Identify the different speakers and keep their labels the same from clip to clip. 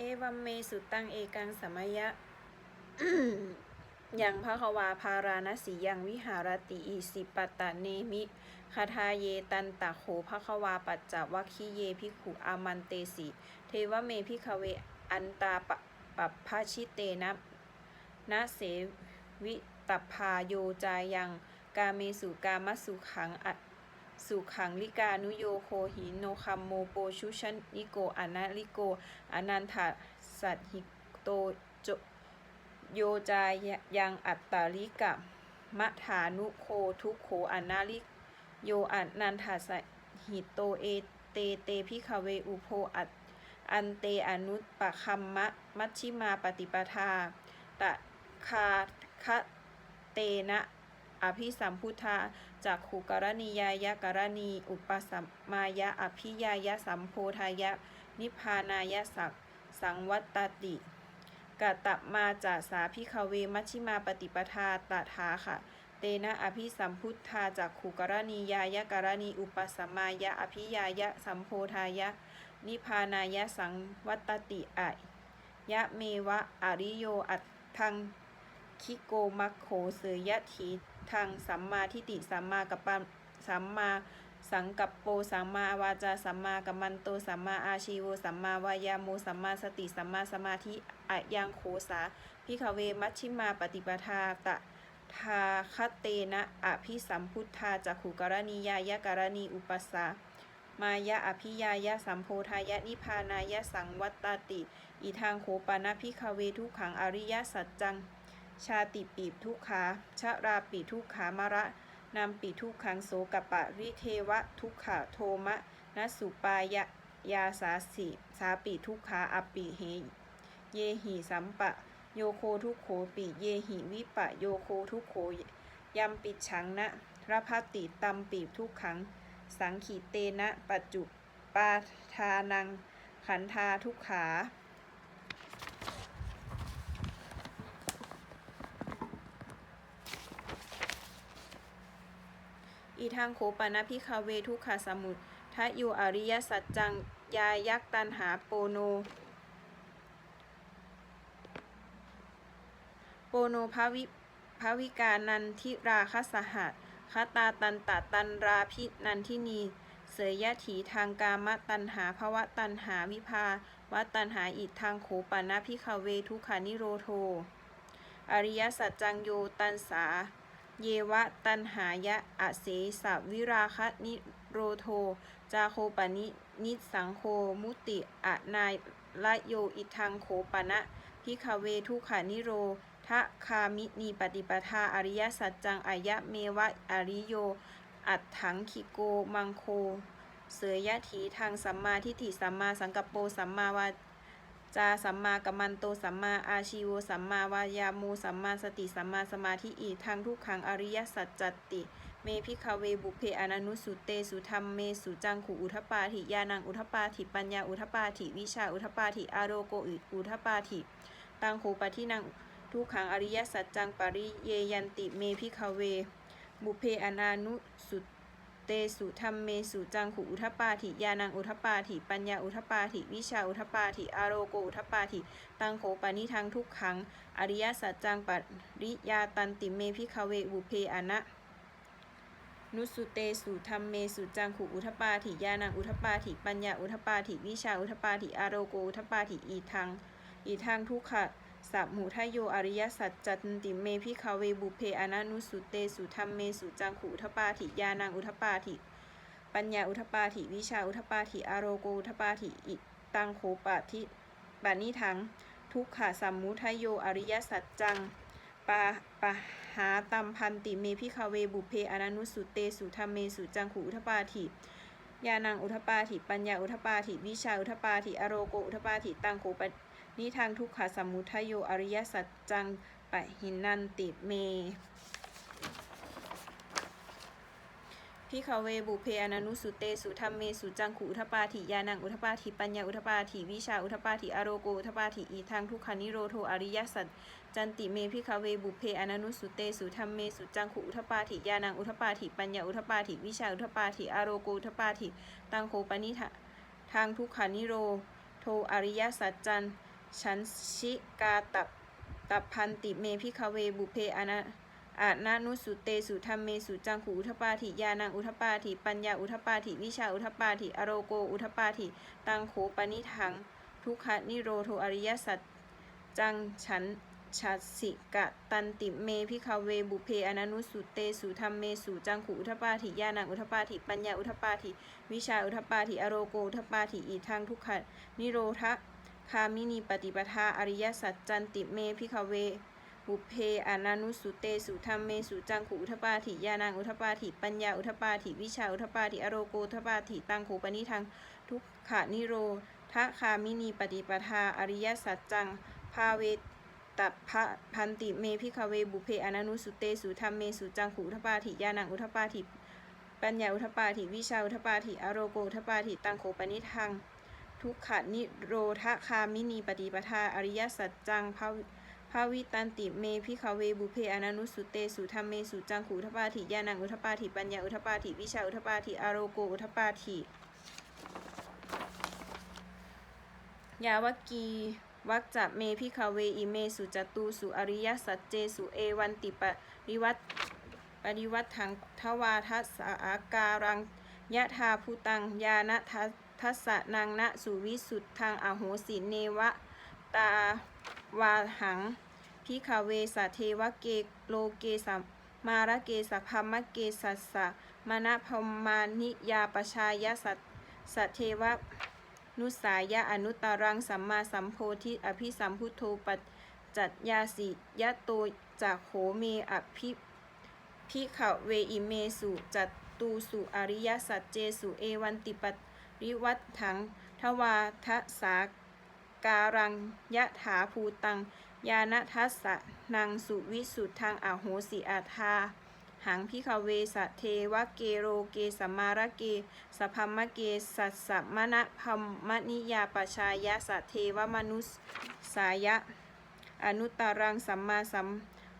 Speaker 1: เอวัมเมสุตังเอกังสมัยยะยังพระควาพาราณสียังวิหารติอิสิปตตะเนมิคาทาเยตันตะโขพระควาปัจจวัคคีเยพิกขุอามันเตสิ เทวเมพิคเวอันตาปะปัปพาชิเตนะนะเสวิตพาโยจายัง กาเมสุกามสุขังอะ สุขังลิกานุโยโคหิโนคัมโมโปชุชนิโกอนาลิโกอนันทาสัตหิโตโจโยจายังอัตตาลิกะมะฐานุโคทุกโขอนาลิโยอนันทาสหิโตเอเตเตพิคเวอุโพอัตอันเตอนุตปะคัมมะมัชชิมาปฏิปทา ตะคาคะเตนะอภิสัมพุทธา จากขุกรณียายะกรณี อุปสัมมายะอภิยายะสัมโพธายะ นิพพานายะสักสังวัตตติกะตะมาจาสาพิคเวมัชิมาปฏิปทาตถาค่ะ เตนะอภิสัมพุทธาจากขุกรณียายะกรณี อุปสัมมายะอภิยายะสัมโพธายะ นิพพานายะสังวัตติอะยะเมวะอริโยอัตทังคิโกมัคโขเสยยะถี ทางสัมมาทิฏฐิสัมมากัปปะสัมมาสังกัปโปสัมมาวาจาสัมมากัมมันโตสัมมาอาชีโวสัมมาวายาโมสัมมาสติสัมมาสมาธิอะยังโขสาพิขเวมัชชิมาปฏิปทาตะทาคเตนะอภิสัมพุทธาจักขุกรณียายะกรณีอุปสามายะอภิยายะสัมโพธายะนิพานายะสังวัตติ อีทางโขปานะพิขเวทุกขังอริยสัจจัง ชาติปีบทุกขาชะราปีทุกขามระนำปีทุกขังโสกปะริเทวะทุกขาโทมะนสุปายะยาสาสิสาปีทุกขาอปิเหเยหิสัมปะ โยโคทุกโขปิเยหิวิปะโยโคทุกโขยัมปิฉังนะรพัติตัมปีทุกขัง สังขีเตนะปัจจุปาทานังขันธาทุกขา อีทางโขปานะพิคาเวทุกขาสมุททะโยอริยสัจจังยายักตันหาโปโน โปโนภาวิภาวิกานันทิราคสหัสคตาตันตะตันราพินันทินีเสยยะถีทางกามตันหาภวะตันหาวิภาวะตันหาอิทางโขปานะพิคาเวทุขานิโรโท อริยสัจจังโยตันสา เยวะตันหายะอเสสะวิราคะนิโรโท จาโคปนินิสังโคมุติอะนายละโยอิทังโขปะนะ พิคเวทุขานิโรทะคามินีปฏิปทาอริยสัจจังอายะเมวะอริโย อัตถังคิโกมังโค เสยยะถีทางสัมมาทิฏฐิสัมมาสังกัปโปสัมมาวา จาสัมมากัมมันโตสัมมาอาชีวสัมมาวายาโมสัมมาสติสัมมาสมาธิอีทางทุกขังอริยสัจจติ เมพิคาเวบุเพอนันุสุเตสุธรรมเมสุจังขุอุทปปาถิยานังอุทปปาถิปัญญาอุทปปาถิวิชาอุทปปาถิอาโรโกอิอุทปปาถิตังโคปะทินังทุกขังอริยสัจจังปริเยยันติเมพิคาเว บุเพอนานุสุ เตสุธรรมเมสุจังขุอุทปาถิยานังอุทปาถิปัญญาอุทปาถิวิชาอุทปาถิอารโกอุทปาถิตังโขปานิทังทุกขัง อริยสัจจังปริยาตันติเมพิคเวบุเพอนะนุสุเตสุธรรมเมสุจังขุอุทปาถิยานังอุทปาถิปัญญาอุทปาถิวิชาอุทปาถิอารโกอุทปาถิอีทังอีทังทุกขะ สัพมูทโยอริยสัจจันติเมพิคาเวบุเพอนานุสุเตสุธรรมเมสุจังขุอุทปาถิยานังอุทปาถิ ปัญญาอุทปาถิวิชาอุทปาถิอาโรโกอุทปาถิอิตังโขปาทิปานิทัง ทุกขะสัมมุทโยอริยสัจจังปาปะหาตัมพันติเมพิคาเวบุเพอนานุสุเตสุธรรมเมสุจังขุอุทปาถิยานังอุทปาถิปัญญาอุทปาถิวิชาอุทปาถิอโรโกอุทปาถิตังโขป นิทางทุกขสมุทโยอริยสัจจังปะหินันติเมพิคาเวบุเพอนานุสุเตสุธรรมเมสุจังขุอุทปาถิยานังอุทปาถิปัญญาอุทปาถิวิชาอุทปาถิอโรโกอุทปาถิอีทางทุกขานิโรโทอริยสัจจันติเมพิคาเวบุเพอนานุสุเตสุธรรมเมสุจังขุอุทปาถิยานังอุทปาถิปัญญาอุทปาถิวิชาอุทปาถิอโรโกอุทปาถิตังโคปนิทะทางทุกขานิโรโทอริยสัจจัน ฉันชิกาตับตับพันติเมพิคเวบุเพอนะอานานุสุเตสุธรรมเมสุจังขูอุทปาถิยานังอุทปาถิปัญญาอุทปาถิวิชาอุทปาถิอโรโกอุทปาถิตังโขปนิทัง ทุกขนิโรโทอริยสัจจังฉันชัสสิกะตันติเมพิคาเวบุเพอนานุสุเตสุธรรมเมสุจังขูอุทปาถิยานังอุทปาถิปัญญาอุทปาถิวิชาอุทปาถิอโรโกอุทปาถิอีทางทุกขนิโรธ คามินีปฏิปทาอริยสัจจันติเมพิคเวบุเพอานานุสุเตสุธรรมเมสุจังขุอุทปาถิยานังอุทปาถิปัญญาอุทปาถิวิชาอุทปาถิอโรโกอุทปาถิตังโขปนิทังทุกขานิโรทะคามินีปฏิปทาอริยสัจจังภาเวตัพพะพันติเมพิคเวบุเพอนานุสุเตสุธรรมเมสุจังขุอุทปาถิยานังอุทปาถิปัญญาอุทปาถิวิชาอุทปาถิอโรโกอุทปาถิตังโขปนิทัง ทุกขนิโรธคามินีปฏิปทา อริยสัจจังภาวิภาวิตันติเมพิคเวบุเพอนานุสุเตสุธรรมเมสุจังขูทปาถิยานังอุทปาถิปัญญาอุทปาถิวิชาอุทปาถิอโรโกอุทปาถิยาวกีวักจัเมพิคเวอิเมสุจตูสุอริยสัจเจสุเอวันติปริวัตปริวัตถังทวาทัสอาการังยะธาภูตังยานะทัส ทัสสะนังนะสุวิสุทธังอโหสิเนวะตาวาหังพิคาเวสะเทวะเกโลเกสัมมาระเกสัพมะเกสัสสะมณพมานิยาปชายะสัสเทวะนุสายะอนุตตรังสัมมาสัมโพธิอภิสัมพุทโธปัจจัดยาสิยะโตจากโหเมอภิพิขเวอิเมสุจัตตูสุอริยสัจเจสุเอวันติป ริวัตถัง ทวาทะสาการังยะถาภูตัง ยานทัสสะนังสุวิสุทธังอโหสิอาทา หังพิคเวสะเทวะเกโรเกสมมาระเกสพัมมะเกสัสสะมณะพัมมนิยาปชายะสะเทวมนุสสายะ อนุตตรังสัมมาสัม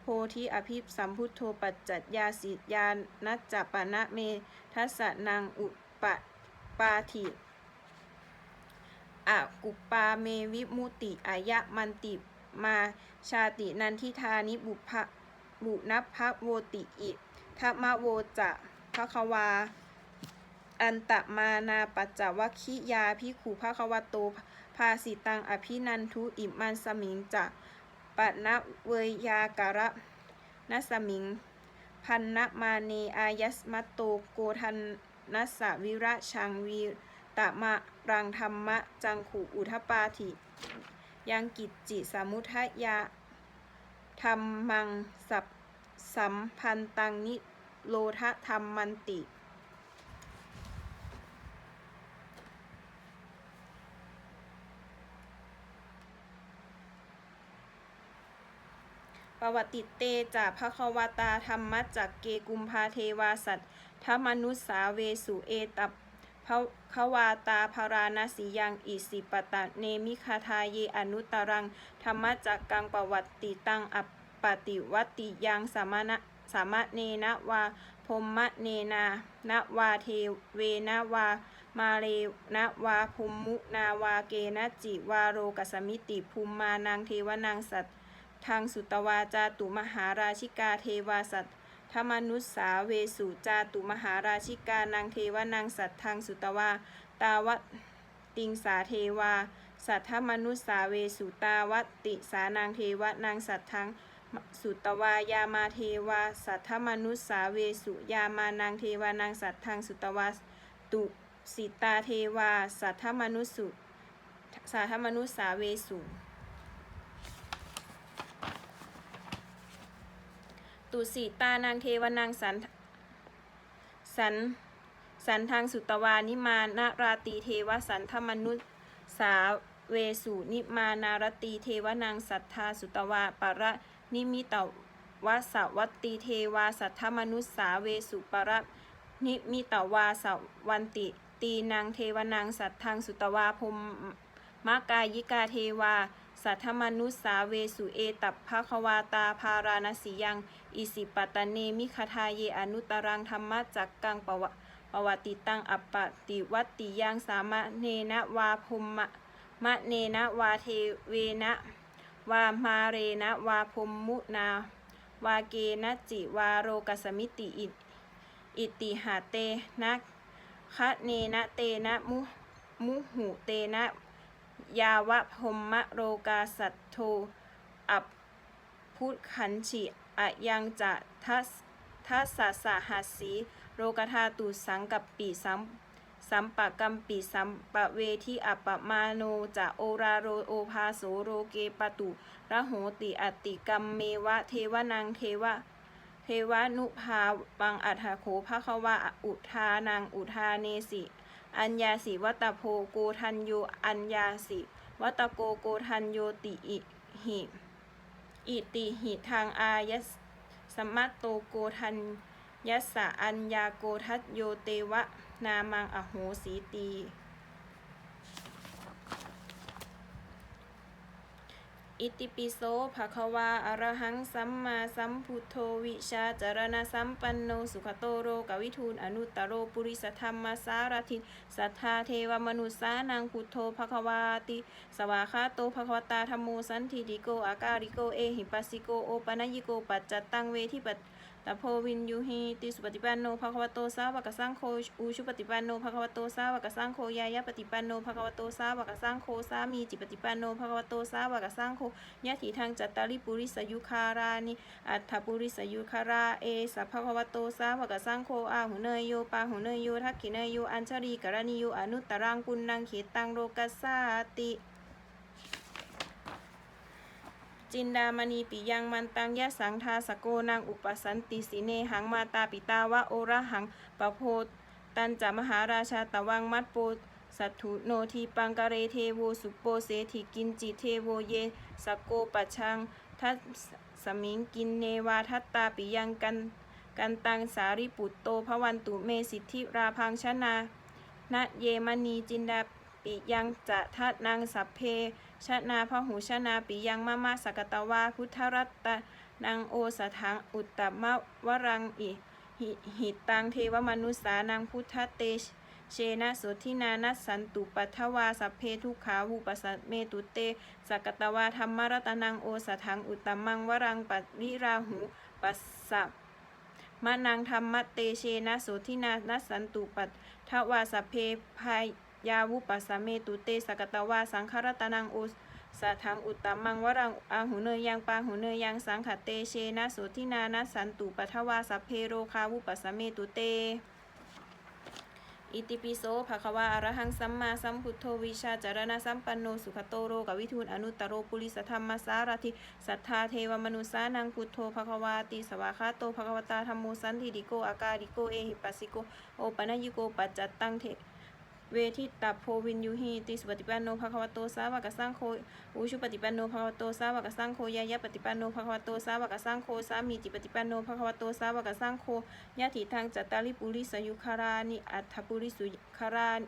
Speaker 1: โพธิอภิสัมพุทโธปัจจัดยาสิยานัจจปะนะเมทัสสะนังอุป ปาถิอะกุปปาเมวิมุติอายะมันติมาชาตินันทิธานิบุพะบุนัพะโวติอิทัมะโวจะภควา อันตมานาปัจจวคิยาพิขุภควโตภาสิตังอภินันทุอิมันสมิงจะปะนะเวยยาการะนัสมิง พันนะมาเนอายัสมัตโตโกทัน นัสสะวิระชังวีตะมะรังธรรมะ จังขุอุทปาถิยังกิจจิสมุทยาธรรมังสัพสัมพันตังนิโลทะธรรมมันติ ประวัติเตจะภควตาธรรมจักเกกุมภาเทวาสัต ธรรมนุสาเวสุเอตับภควาตาภาราณสียังอิสิปตะเนมิคาทาเยอนุตรัง ธรรมจักกังปวัตติตังอัปปติวัตติยังสามณะสามะเนนะวาพมมะเนนานะวาเทเวนะวา มาเรนะวาภูมุนาวาเกนะจิวาโรกสมิติภูมมานังเทวนังสัตทางสุตวาจาตุมหาราชิกาเทวาสัต ธรรมนุสาเวสุจาตุมหาราชิกานางเทวานางสัตทางสุตวาตาวติงสาเทวา สัทธมนุสาเวสุตาวติสานางเทวนางสัตทังสุตวายามาเทวา สัทธมนุสาเวสุยามานางเทวานางสัตทังสุตวาตุสิตาเทวา สัทธมนุสุสัทธมนุสาเวสุ ตุสีตานางเทวนางสันสันสันทางสุตวานิมานาราตีเทวสันธมนุษสาเวสุนิมานารตีเทวนางสัทธาสุตวาปะระนิมิตวสวัตตีเทวาสัทธมนุษสาเวสุปะระนิมิตวาสวันติ ตีนางเทวนางสัทธังสุตวาพมมกายิกาเทวา สัทธมนุสาเวสุเอตับภะควาตาภาราณสียัง อิสิปตะเนมิคทาเยอนุตรังธรรมจักกังปวะปวติตังอัปปติวัติยังสามะเนนะวาภมมะมะเนนะวาเทเวนะวามาเรนะวาพรหมมุนาวาเกนะจิวาโรกสมิติอิอิติหาเตนะคะเนนะเตนะมุมุหุเตนะ ยาวะพรหมะโรกาสัตโทอัปพุทขันฉิอะยังจะทัสทัสสะสะหัสสีโรกธาตุสังกับปีสัมสัมปะกัมปิสัมปะเวทิอัปปมาโนจะโอราโรโอภาโสโรเกปตุระโหติอติกัมเมวะเทวนังเทวะเทวานุภาวังอัฏฐโขภะควะอุทานังอุทาเนสิ อัญญาสิวัตโพโกทันโยอัญญาสิวัตโกโกทันโยติอิหิอิติหิทางอายสสมัตโตโกทันยัสสะอัญญาโกทัตโยเตวะนามังอโหสีตี อิติปิโสภะคะวาอระหังสัมมาสัมพุทโธวิชาจารณะสัมปันโนสุขโตโรกวิทูลอนุตตโรปุริสธรรมสารทินสัทธาเทวมนุษสานังพุทโธภะคะวาติ สวาคาโตภะคะวตาธรรมโมสันทิติโกอาการิโกเอหิปัสสิโกโอปะนยิโกปัจจตังเวทิปัจ ตโพวินยูหีติสุปฏิปันโนภควโตสาวกสังโฆอูชุปฏิปันโนภควโตสาวกสังโฆยายะปฏิปันโนภควโตสาวกสังโฆสามีจิปฏิปันโนภควโตสาวกสังโฆยะถิทางจัตตาริปุริสยุคารานิอัตถปุริสยุคาราเอสัพพะควโตสาวกสังโฆอาหุเนยโยปาหุเนยโยทักขิเนยโยอัญชลีกรณิโยอนุตตรังปุณนังเขตังโลกัสสาติ จินดามณีปิยังมันตังยะสังทาสโกนางอุปสันติสิเนหังมาตาปิตาวะโอระหังปะโพตันจามหาราชาตะวังมัดโปสัตถุโนทีปังกะเรเทโวสุโปเสถิกินจิเทโวเยสโกปัชชังทัสสมิงกินเนวาทัตตาปิยังกันกันตังสาริปุตโตภวันตุเมสิทธิราพังชนานะเยมณีจินดาปิยังจะทัดนางสัพเพ ชนาพหูชนาปิยังมะมะสกตวาพุทธรัตตนางโอสถังอุตตมะวรังอิหิตังเทวมนุสานังพุทธเตเชนะโสทินานัสสันตุปัทวาสัพเพทุขาวุปสัตเมตุเตสกตวาธรรมรัตนังโอสถังอุตตมังวรังปัริราหูปัสสะมะนังธรรมเตเชนะโสทินานัสสันตุปัทวาสัพเพพาย ยาวุปัสสเมตุเตสกตวาสังคารตนังอุสะทังอุตตมังวรังอาหุเนยยังปาหุเนยยังสังขเตเชนะโสทินานะสันตุปัทวาสัพเพโรคาวุปัสสเมตุเตอิติปิโสภะควาอรหังสัมมาสัมพุทโธวิชาจารณะสัมปันโนสุขโตโรกวิทูลอนุตตโรปุริสธรรมสารทิสัทธาเทวมนุสานังพุทโธภะควาติสวาคาโตภะควตาธรรมโมสันทิติโกอาการิโกเอหิปัสสิโกโอปะนยิโกปัจจัตตังเท เวทิตาโพวินยูหีติสุปฏิปันโนภควะโตสาวกสังโฆอุชุปฏิปันโนภควะโตสาวกสังโฆยายะปฏิปันโนภควะโตสาวกสังโฆสามีจิปฏิปันโนภควะโตสาวกสังโฆยะถิทางจัตตาริปุริสยุคารานิอัตถปุริสุคาราน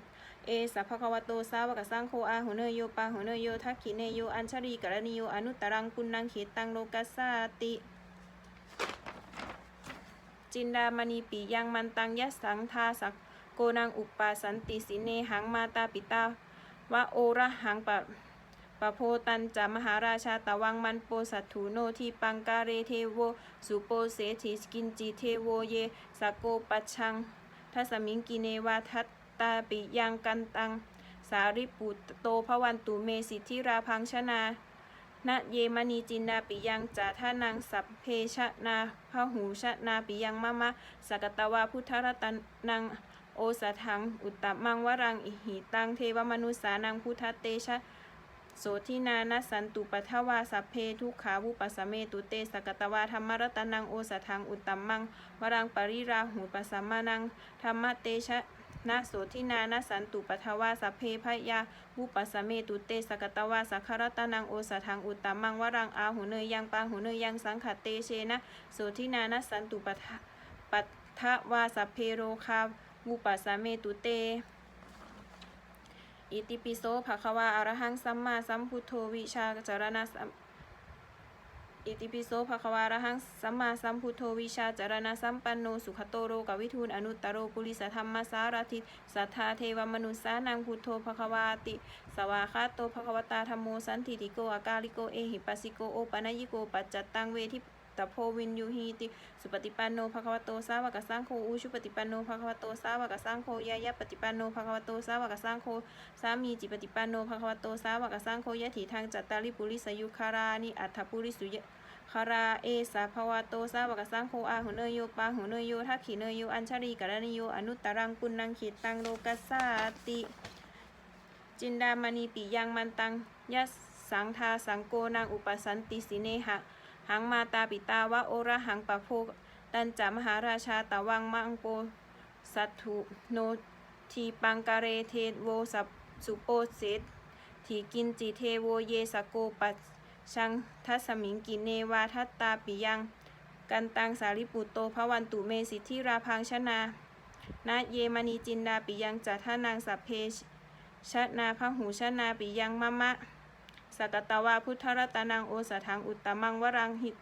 Speaker 1: เอสัพพควะโตสาวกสังโฆอาหุเนโยปาหุเนโยทักขิเนโยอัญชลีกรณิโยอนุตตรังปุณนังเขตังโลกัสสาติจินดามณีปิยังมันตังยะสังทาสัก กนังอุปปาสันติสิเนหังมาตาปิตาวะโอระหังปะปะโพตันจามหาราชาตะวังมันโปสัตถุโนทีปังกาเรเทโว สุโปเสถิสกินจิเทโวเยสกโกปัชังทัสมิงกิเนวาทัตตาปิยังกันตัง สาริปุตโตภวันตุเมสิทธิราพังชนาณเยมณีจินนาปิยังจาท่านังสัพเพชนาพหูชนาปิยังมะมะสกตวาพุทธรัตนัง โอสถัง อุตตมังวรังอิหิตังเทวมนุสานังพุทธเตชะโสทินานัสันตุปัทวาสัพเพทุกขาวุปสสเมตุเตสกตวาธรรมรัตนังโอสถังอุตตมังวรังปริราหูปสัมมานังธรรมเตชะนะโสทินานัสันตุปัทวาสัพเพพยาวุปสสเมตุเตสกตวาสัคคารตนังโอสถังอุตตมังวรังอาหูเนยยังปาหูเนยยังสังขเตเชนะโสทินานัสสันตุปัทปัทวาสัพเพโรคา วุปัสสะเมตุเต อิติปิโสภะคะวาอะรหังสัมมาสัมพุทโธวิชาจารณะอิติปิโสภะคะวาระหังสัมมาสัมพุทโธวิชาจารณะสัมปันโนสุขโตโรกวิทูลอนุตตโรปุริสธรรมสารทิสัทธาเทวมนุษสานังพุทโธภะคะวาติ สวาคาโตภะคะวตาธรรมโมสันติติโกอากาลิโกเอหิปัสสิโกโอปะนยิโกปัจจตังเวทิ ตโพวินยูหีติ สุปฏิปันโนภควโตสาวกสังโฆอุชุปฏิปันโนภควโตสาวกสังโฆยายะปฏิปันโนภควโตสาวกสังโฆสามีจิปฏิปันโนภควโตสาวกสังโฆยะถิทางจัตตาริปุริสยุคารานิอัฏฐปุริสุยะคาราเอสาภวะโตสาวกสังโฆอาหุเนยโยปาหุเนยโยทักขิเนยโยอัญชลีกรณิโยอนุตตรังปุณังขิตังโลกัสสาติ จินดามณีปิยังมันตังยัสสังทาสังโกนางอุปสันติสิเนหะ หังมาตาปิตาวะโอระหังปะโพตันจามหาราชาตะวังมังโปสัตถุโนทีปังกะเรเทโวสัสุโปเสตทีกินจิเทโวเยสโกปัจชังทัสมิงกินเนวาทัตตาปิยัง กันตังสาริปุตโตภวันตุเมสิทธิราพังชนานะเยมณีจินดาปิยังจัทานางสัพเพชนาพระหูชนาปิยังมะมะ สกตวาพุทธรัตนังโอสถังอุตตมังวรังหิต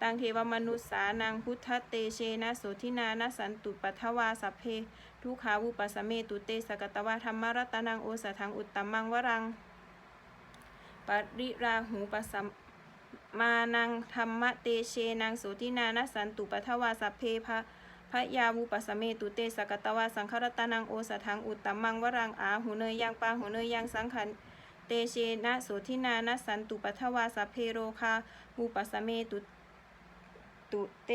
Speaker 1: ตังเทวมนุษสานังพุทธเตเชนะโสทินานะสันตุปัทวาสัพเพทุขาวุปสสเมตุเตสกตวาธรรมรัตนังโอสถังอุตตมังวรังปริราหูปสัมมานังธรรมเตเชนังโสทินานะสันตุปัทวาสัพเพพะพระยาวุปสสเมตุเตสกตวาสังฆรัตนังโอสถังอุตตมังวรังอาหูเนยยังปาหูเนยยังสังขัน เตเชนะโสทินานะสันตุปัทวาสเพโรคาอุปสสเมตุตุเต